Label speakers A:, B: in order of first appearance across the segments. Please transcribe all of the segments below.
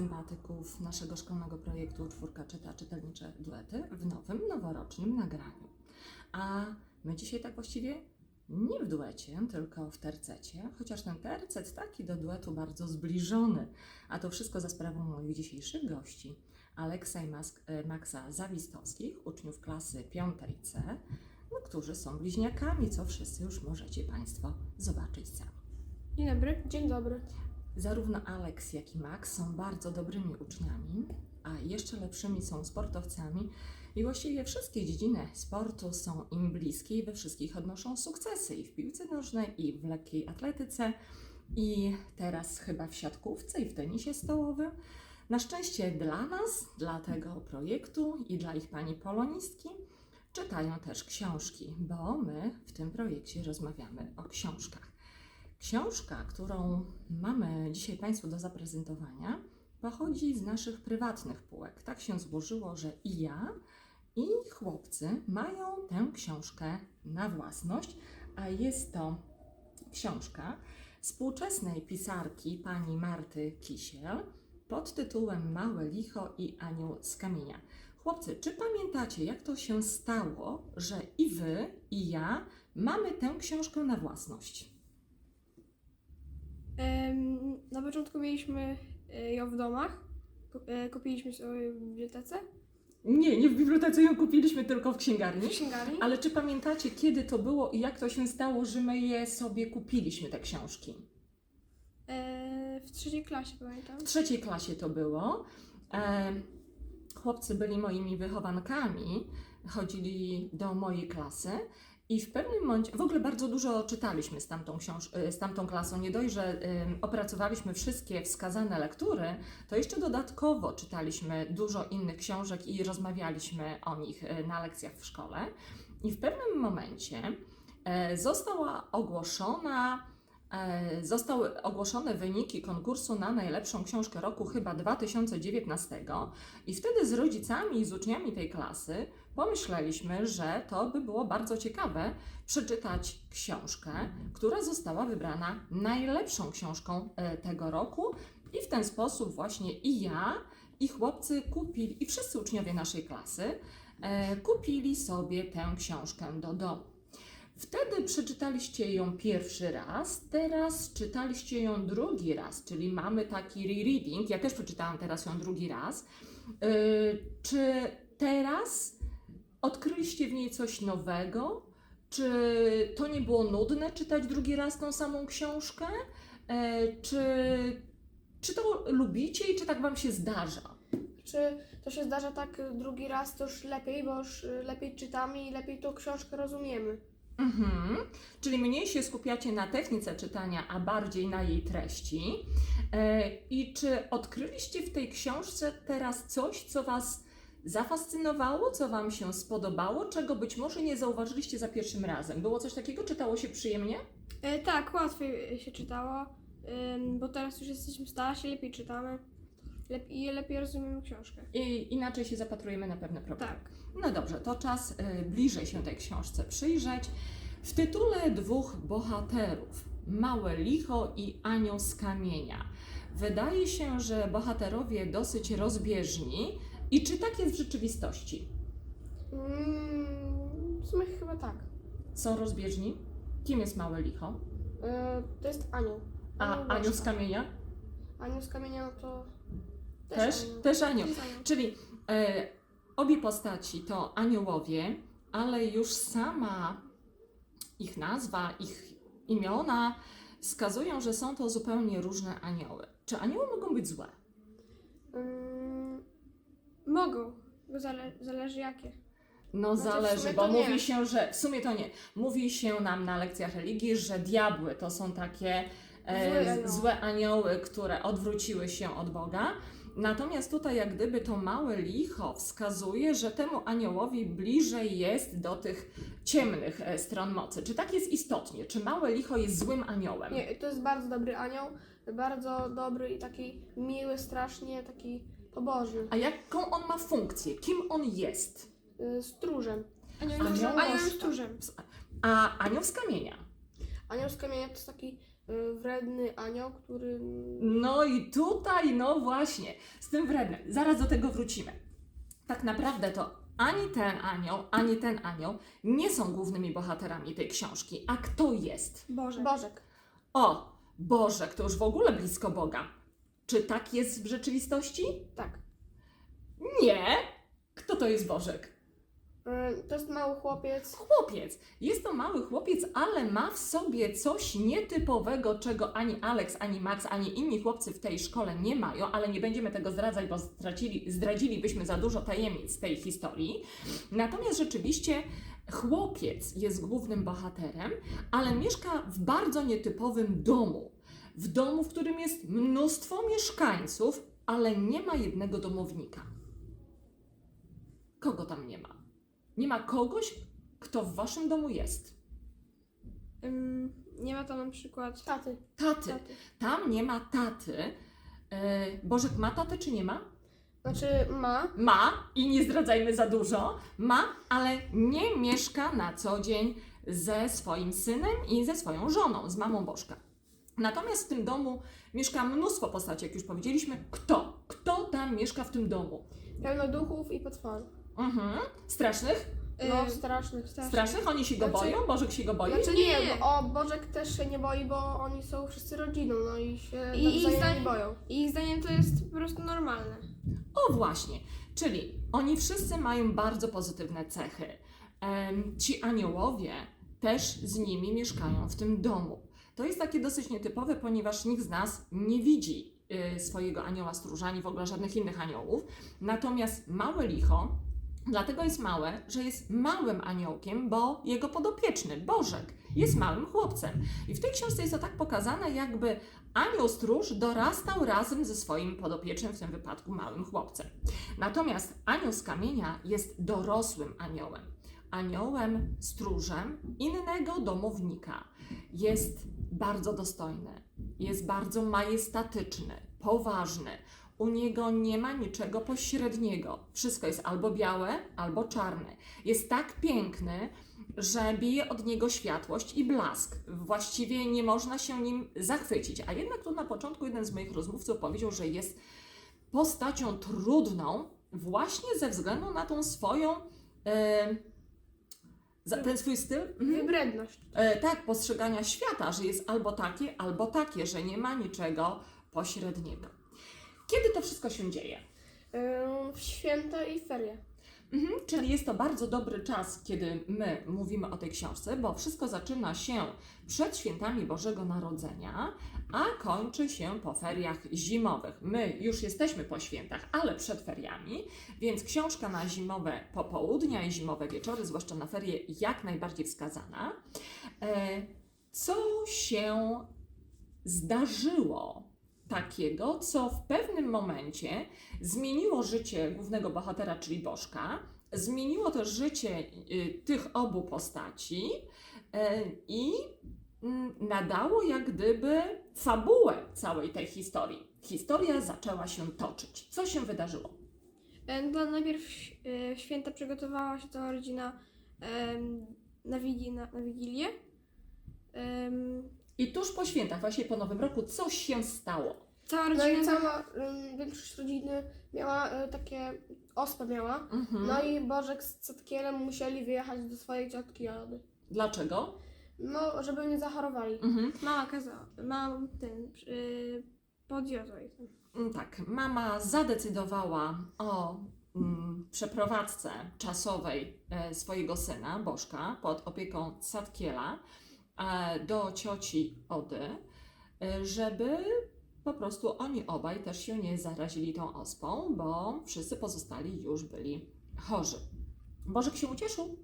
A: sympatyków naszego szkolnego projektu Czwórka czyta czytelnicze duety w nowym, noworocznym nagraniu. A my dzisiaj tak właściwie nie w duecie, tylko w tercecie, chociaż ten tercet taki do duetu bardzo zbliżony. A to wszystko za sprawą moich dzisiejszych gości. Aleksa i Mas- e, Maxa Zawistowskich, uczniów klasy 5C, no, którzy są bliźniakami, co wszyscy już możecie Państwo zobaczyć sami.
B: Dzień dobry. Dzień dobry.
A: Zarówno Alex, jak i Max są bardzo dobrymi uczniami, a jeszcze lepszymi są sportowcami i właściwie wszystkie dziedziny sportu są im bliskie i we wszystkich odnoszą sukcesy i w piłce nożnej, i w lekkiej atletyce, i teraz chyba w siatkówce i w tenisie stołowym. Na szczęście dla nas, dla tego projektu i dla ich pani polonistki czytają też książki, bo my w tym projekcie rozmawiamy o książkach. Książka, którą mamy dzisiaj Państwu do zaprezentowania, pochodzi z naszych prywatnych półek. Tak się złożyło, że i ja, i chłopcy mają tę książkę na własność, a jest to książka współczesnej pisarki pani Marty Kisiel pod tytułem Małe licho i anioł z kamienia. Chłopcy, czy pamiętacie, jak to się stało, że i wy, i ja mamy tę książkę na własność?
B: Na początku mieliśmy e, ją w domach. E, Kupiliśmy sobie w bibliotece.
A: Nie, nie w bibliotece ją kupiliśmy, tylko w księgarni.
B: W księgarni.
A: Ale czy pamiętacie, kiedy to było i jak to się stało, że my je sobie kupiliśmy, te książki?
B: E, w trzeciej klasie pamiętam.
A: W trzeciej klasie to było. Chłopcy byli moimi wychowankami, chodzili do mojej klasy i w pewnym momencie, w ogóle bardzo dużo czytaliśmy z tamtą, książ- e, z tamtą klasą. Nie dość, że opracowaliśmy wszystkie wskazane lektury, to jeszcze dodatkowo czytaliśmy dużo innych książek i rozmawialiśmy o nich e, na lekcjach w szkole. I w pewnym momencie e, została ogłoszona E, Zostały ogłoszone wyniki konkursu na najlepszą książkę roku chyba 2019 i wtedy z rodzicami i z uczniami tej klasy pomyśleliśmy, że to by było bardzo ciekawe przeczytać książkę, która została wybrana najlepszą książką e, tego roku i w ten sposób właśnie i ja, i chłopcy kupili, i wszyscy uczniowie naszej klasy e, kupili sobie tę książkę do domu. Wtedy przeczytaliście ją pierwszy raz, teraz czytaliście ją drugi raz, czyli mamy taki rereading. Ja też przeczytałam teraz ją drugi raz. Yy, czy teraz odkryliście w niej coś nowego? Czy to nie było nudne czytać drugi raz tą samą książkę? Yy, czy, czy to lubicie i czy tak Wam się zdarza?
B: Czy to się zdarza tak e, drugi raz, to już lepiej, bo już e, lepiej czytamy i lepiej tą książkę rozumiemy.
A: Mhm. Czyli mniej się skupiacie na technice czytania, a bardziej na jej treści. E, I czy odkryliście w tej książce teraz coś, co Was zafascynowało, co Wam się spodobało, czego być może nie zauważyliście za pierwszym razem? Było coś takiego? Czytało się przyjemnie?
B: E, tak, łatwiej się czytało, bo teraz już jesteśmy starsi, lepiej czytamy lep- i lepiej rozumiemy książkę.
A: I inaczej się zapatrujemy na pewne problemy.
B: Tak.
A: No dobrze, to czas y, bliżej się tej książce przyjrzeć. W tytule dwóch bohaterów, Małe Licho i Anioł z Kamienia. Wydaje się, że bohaterowie dosyć rozbieżni. I czy tak jest w rzeczywistości?
B: Mm, w sumie chyba tak.
A: Są rozbieżni? Kim jest Małe Licho?
B: E, to jest anioł.
A: A Anioł z
B: Bożka.
A: Kamienia?
B: Anioł z kamienia, no to
A: Też?
B: anioł.
A: Też Anioł.
B: Też anioł.
A: Czyli e, obie postaci to aniołowie, ale już sama ich nazwa, ich imiona wskazują, że są to zupełnie różne anioły. Czy anioły mogą być złe?
B: Mm, mogą, bo zale, zależy jakie.
A: No
B: Znaczy, w
A: zależy,
B: sumie
A: bo
B: to nie.
A: mówi się, że w sumie to nie. Mówi się nam na lekcjach religii, że diabły to są takie e,
B: Złe anioły.
A: złe anioły, które odwróciły się od Boga. Natomiast tutaj jak gdyby to małe licho wskazuje, że temu aniołowi bliżej jest do tych ciemnych e, stron mocy. Czy tak jest istotnie? Czy małe licho jest złym aniołem?
B: Nie, to jest bardzo dobry anioł, bardzo dobry i taki miły, strasznie, taki pobożny.
A: A jaką on ma funkcję? Kim on jest?
B: Y, stróżem.
A: Anioł
B: Aniołem stróżem.
A: A anioł z kamienia?
B: Anioł z kamienia to jest taki y, wredny anioł, który...
A: No i tutaj, no właśnie, z tym wrednym. Zaraz do tego wrócimy. Tak naprawdę to ani ten anioł, ani ten anioł nie są głównymi bohaterami tej książki. A kto jest?
B: Boże. Bożek.
A: O, Bożek, to już w ogóle blisko Boga. Czy tak jest w rzeczywistości?
B: Tak.
A: Nie. Kto to jest Bożek?
B: Y, To jest mały chłopiec.
A: Chłopiec. Jest to mały chłopiec, ale ma w sobie coś nietypowego, czego ani Alex, ani Max, ani inni chłopcy w tej szkole nie mają, ale nie będziemy tego zdradzać, bo stracili, zdradzilibyśmy za dużo tajemnic tej historii. Natomiast rzeczywiście chłopiec jest głównym bohaterem, ale mieszka w bardzo nietypowym domu. W domu, w którym jest mnóstwo mieszkańców, ale nie ma jednego domownika. Kogo tam nie ma? Nie ma kogoś, kto w waszym domu jest.
B: Ym, nie ma tam na przykład...
C: Taty.
A: Taty.
B: Taty.
A: Tam nie ma taty. E, Bożek ma tatę czy nie ma?
B: Znaczy ma.
A: Ma i nie zdradzajmy za dużo. Ma, ale nie mieszka na co dzień ze swoim synem i ze swoją żoną, z mamą Bożka. Natomiast w tym domu mieszka mnóstwo postaci, jak już powiedzieliśmy. Kto? Kto tam mieszka w tym domu?
B: Pełno duchów i potworów.
A: Mhm. Strasznych?
B: No,
C: Ym,
B: strasznych, strasznych.
A: Strasznych? Oni się go
B: Znaczy-
A: boją? Bożek się go boi?
B: Znaczy
C: Nie.
B: nie, bo o, Bożek też się nie boi, bo oni są wszyscy rodziną, no i się
C: I-
B: I,
C: i
B: nawzajem nie boją.
C: I ich zdaniem to jest po prostu normalne.
A: O właśnie, czyli oni wszyscy mają bardzo pozytywne cechy. Em, ci aniołowie też z nimi mieszkają w tym domu. To jest takie dosyć nietypowe, ponieważ nikt z nas nie widzi y, swojego anioła stróża, ani w ogóle żadnych innych aniołów. Natomiast małe licho, dlatego jest małe, że jest małym aniołkiem, bo jego podopieczny, Bożek, jest małym chłopcem. I w tej książce jest to tak pokazane, jakby anioł stróż dorastał razem ze swoim podopiecznym, w tym wypadku małym chłopcem. Natomiast anioł z kamienia jest dorosłym aniołem. Aniołem stróżem innego domownika. Jest bardzo dostojny, jest bardzo majestatyczny, poważny. U niego nie ma niczego pośredniego. Wszystko jest albo białe, albo czarne. Jest tak piękny, że bije od niego światłość i blask. Właściwie nie można się nim zachwycić. A jednak tu na początku jeden z moich rozmówców powiedział, że jest postacią trudną właśnie ze względu na tą swoją. E, za ten swój styl. Mhm.
B: Wybredność.
A: E, tak, postrzegania świata, że jest albo takie, albo takie, że nie ma niczego pośredniego. Kiedy to wszystko się dzieje?
B: Ym, w święta i ferie.
A: Mhm, czyli jest to bardzo dobry czas, kiedy my mówimy o tej książce, bo wszystko zaczyna się przed świętami Bożego Narodzenia, a kończy się po feriach zimowych. My już jesteśmy po świętach, ale przed feriami, więc książka na zimowe popołudnia i zimowe wieczory, zwłaszcza na ferie, jak najbardziej wskazana. E, Co się zdarzyło takiego, co w pewnym momencie zmieniło życie głównego bohatera, czyli Bożka, zmieniło też życie y, tych obu postaci y, i mm, nadało jak gdyby fabułę całej tej historii. Historia zaczęła się toczyć. Co się wydarzyło?
B: Ym, To najpierw y, święta przygotowała się cała rodzina na, wigi, na, na Wigilię.
A: I tuż po świętach, właśnie po Nowym Roku, coś się stało.
B: Cała
C: No
B: rodzina...
C: i cała ym, większość rodziny miała y, takie ospę miała.
A: Mhm.
C: No i Bożek z Catkielem musieli wyjechać do swojej ciotki Jody.
A: Dlaczego?
C: No, żeby nie zachorowali.
A: Mhm.
B: Mama kazała, mama ten, yy, ich tam.
A: Mm, Tak, mama zadecydowała o mm, przeprowadzce czasowej e, swojego syna, Bożka, pod opieką Sadkiela e, do cioci Ody, e, żeby po prostu oni obaj też się nie zarazili tą ospą, bo wszyscy pozostali już byli chorzy. Bożek się ucieszył?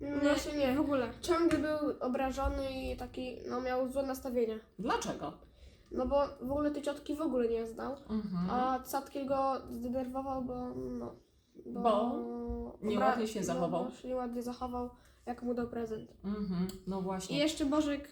C: No właśnie nie.
B: w ogóle.
C: Ciągle był obrażony i taki, no miał złe nastawienie.
A: Dlaczego?
C: No bo w ogóle tej ciotki w ogóle nie znał.
A: Mhm.
C: A Catkiel go zdenerwował, bo no...
A: Bo nieładnie się
C: no,
A: zachował.
C: bo się nieładnie zachował, jak mu dał prezent.
A: Mhm. No
B: I
A: właśnie.
B: jeszcze Bożek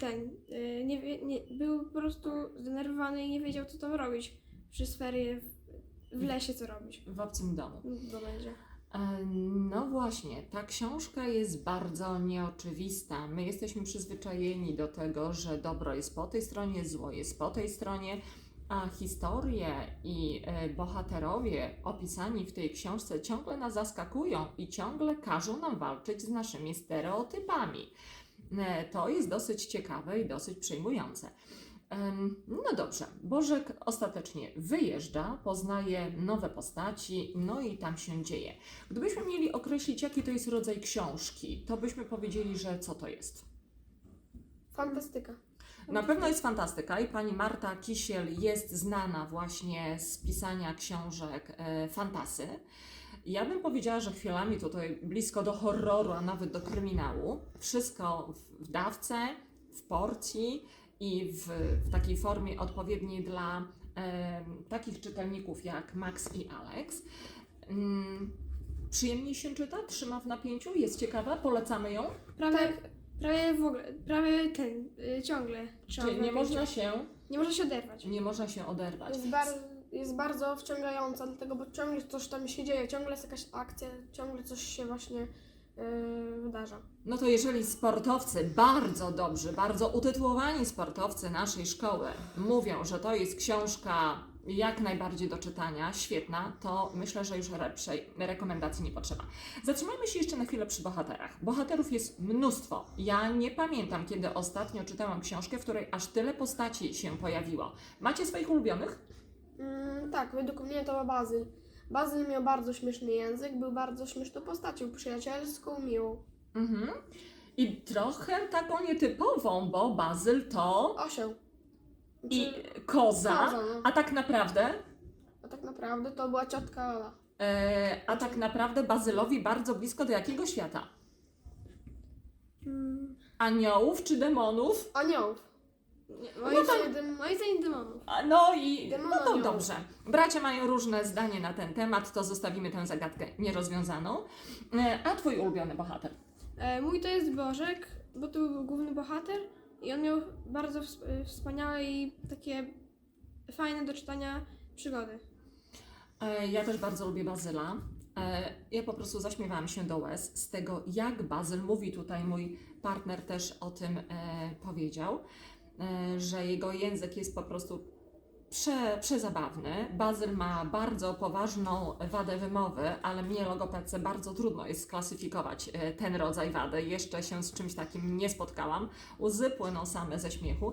B: ten, y, nie, nie, był po prostu zdenerwowany i nie wiedział co tam robić. Przez ferie w, w lesie co robić.
A: W obcym domu.
B: No, to będzie.
A: E, No właśnie, ta książka jest bardzo nieoczywista. My jesteśmy przyzwyczajeni do tego, że dobro jest po tej stronie, zło jest po tej stronie, a historie i e, bohaterowie opisani w tej książce ciągle nas zaskakują i ciągle każą nam walczyć z naszymi stereotypami. E, To jest dosyć ciekawe i dosyć przejmujące. No dobrze, Bożek ostatecznie wyjeżdża, poznaje nowe postaci, no i tam się dzieje. Gdybyśmy mieli określić, jaki to jest rodzaj książki, to byśmy powiedzieli, że co to jest.
C: Fantastyka.
A: Na pewno jest fantastyka i pani Marta Kisiel jest znana właśnie z pisania książek e, fantasy. Ja bym powiedziała, że chwilami tutaj blisko do horroru, a nawet do kryminału. Wszystko w- dawce, w porcji i w, w takiej formie odpowiedniej dla e, takich czytelników jak Max i Alex. Mm, przyjemnie się czyta, trzyma w napięciu, jest ciekawa, polecamy ją.
B: Prawie,
C: Tak.
B: prawie w ogóle, prawie ten, y, ciągle.
A: Czyli nie można się,
B: Nie można się oderwać.
A: nie można się oderwać.
C: Jest, bar- jest bardzo wciągająca, dlatego, bo ciągle coś tam się dzieje, ciągle jest jakaś akcja, ciągle coś się właśnie yy, wydarza.
A: No to jeżeli sportowcy, bardzo dobrzy, bardzo utytułowani sportowcy naszej szkoły mówią, że to jest książka jak najbardziej do czytania, świetna, to myślę, że już lepszej rekomendacji nie potrzeba. Zatrzymajmy się jeszcze na chwilę przy bohaterach. Bohaterów jest mnóstwo. Ja nie pamiętam, kiedy ostatnio czytałam książkę, w której aż tyle postaci się pojawiło. Macie swoich ulubionych?
C: Mm, tak, według mnie to Bazyl. Bazyl miał bardzo śmieszny język, był bardzo śmieszną postacią, przyjacielską, miłą.
A: Mhm. I trochę taką nietypową, bo Bazyl to
C: Osioł.
A: i
C: Czy-
A: koza,
C: Koza, no.
A: a tak naprawdę
C: A tak naprawdę to była ciotka Ola.
A: E, a tak naprawdę Bazylowi bardzo blisko do jakiego świata?
B: Mm,
A: Aniołów czy demonów?
C: Aniołów.
B: Nie,
A: No
B: moim,
A: to-
B: zdaniem, moim zdaniem demonów.
A: A, No i no to dobrze. Bracia mają różne zdanie na ten temat, to zostawimy tę zagadkę nierozwiązaną. E, a twój ulubiony bohater?
B: E, mój to jest Bożek, bo to był główny bohater i on miał bardzo ws- y, wspaniałe i takie fajne do czytania przygody.
A: E, ja też bardzo lubię Bazyla. E, ja po prostu zaśmiewałam się do łez z tego, jak Bazyl mówi tutaj. Mój partner też o tym e, powiedział, e, że jego język jest po prostu prze, przezabawny. Bazyl ma bardzo poważną wadę wymowy, ale mnie, logopedce, bardzo trudno jest sklasyfikować e, ten rodzaj wady. Jeszcze się z czymś takim nie spotkałam. Łzy płyną same ze śmiechu.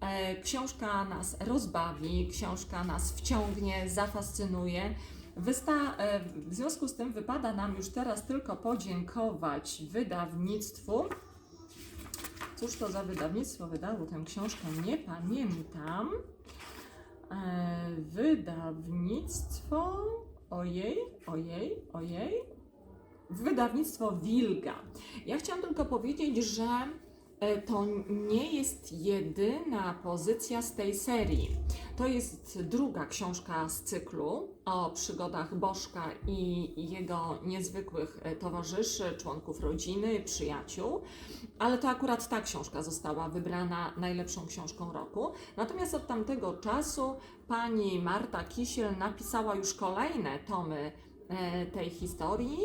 A: E, Książka nas rozbawi, książka nas wciągnie, zafascynuje. Wysta- e, w związku z tym wypada nam już teraz tylko podziękować wydawnictwu. Cóż to za wydawnictwo wydało tę książkę? Nie pamiętam. E, wydawnictwo. Ojej, ojej, ojej. Wydawnictwo Wilga. Ja chciałam tylko powiedzieć, że e, to nie jest jedyna pozycja z tej serii. To jest druga książka z cyklu o przygodach Bożka i jego niezwykłych e, towarzyszy, członków rodziny, przyjaciół. Ale to akurat ta książka została wybrana najlepszą książką roku. Natomiast od tamtego czasu pani Marta Kisiel napisała już kolejne tomy e, tej historii.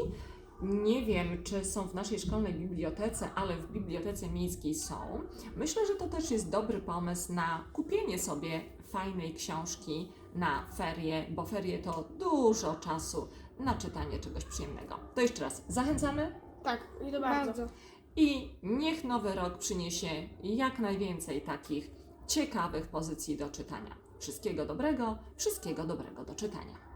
A: Nie wiem, czy są w naszej szkolnej bibliotece, ale w bibliotece miejskiej są. Myślę, że to też jest dobry pomysł na kupienie sobie fajnej książki na ferie, bo ferie to dużo czasu na czytanie czegoś przyjemnego. To jeszcze raz zachęcamy
C: Tak, i to bardzo.
A: i niech nowy rok przyniesie jak najwięcej takich ciekawych pozycji do czytania. Wszystkiego dobrego, wszystkiego dobrego do czytania.